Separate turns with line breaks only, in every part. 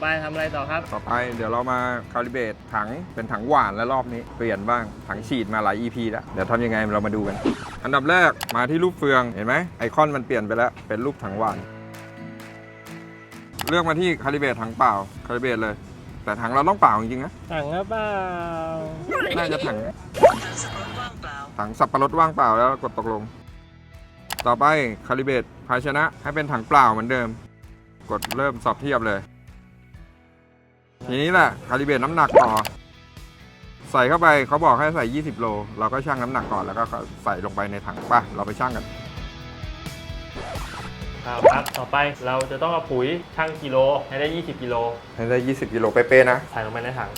ไปทำอะไรต่อครับ
ต่อไปเดี๋ยวเรามาคาลิเบรตถังเป็นถังหวานแล้วรอบนี้ เปลี่ยนบ้างถังฉีดมาหลาย EP แล้ว เดี๋ยวทำยังไงเรามาดูกัน อันดับแรกมาที่รูปเฟืองเห็นไหมไอคอนมันเปลี่ยนไปแล้วเป็นรูปถังหวาน เลือกมาที่คาลิเบรตถังเปล่าคาลิเบรตเลย แต่ถังเราต้องเปล่าจริงๆนะ
ถังหรือเปล่า
น่าจะถังถังสับปะรดว่างเปล่าแล้วกดตกลง ต่อไปคาลิเบรตภาชนะให้เป็นถังเปล่าเหมือนเดิม กดเริ่มสอบเทียบเลย ทีนี้แหละคาลิเบรตน้ำหนักต่อ ใส่เข้าไปเขาบอกให้ใส่ 20 โล เราก็ชั่งน้ำหนักก่อนแล้วก็ใส่ลงไปในถังป่ะ เราไปชั่งกัน
ครับครับ ต่อไปเราจะต้องเอาปุ๋ยชั่งกิโลให้ได้ 20 กิโล
ให้ได้ 20 กิโลเป๊ะๆนะ
ใส่ลงไปในถัง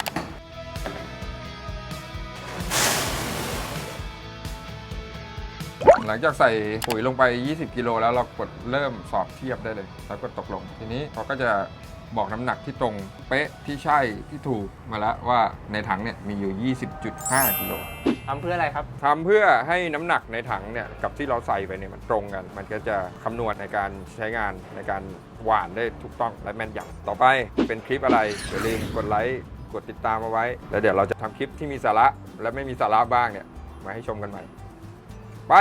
หลังจากใส่ปุ๋ยลงไป 20 กิโลแล้วเรากดเริ่มสอบเทียบได้เลย แล้วกดตกลง ทีนี้เขาก็จะบอกน้ำหนักที่ตรงเป๊ะที่ใช่ที่ถูกมาแล้วว่าในถังเนี่ยมีอยู่ 20.5กิโล
ทำเพื่ออะไรครับ
ทำเพื่อให้น้ำหนักในถังเนี่ยกับที่เราใส่ไปเนี่ยมันตรงกัน มันก็จะคำนวณในการใช้งานในการหว่านได้ถูกต้องและแม่นยำต่อไปเป็นคลิปอะไรอย่าลืมกดไลค์กดติดตามเอาไว้ แล้วเดี๋ยวเราจะทำคลิปที่มีสาระและไม่มีสาระบ้างเนี่ยมาให้ชมกันใหม่ ไป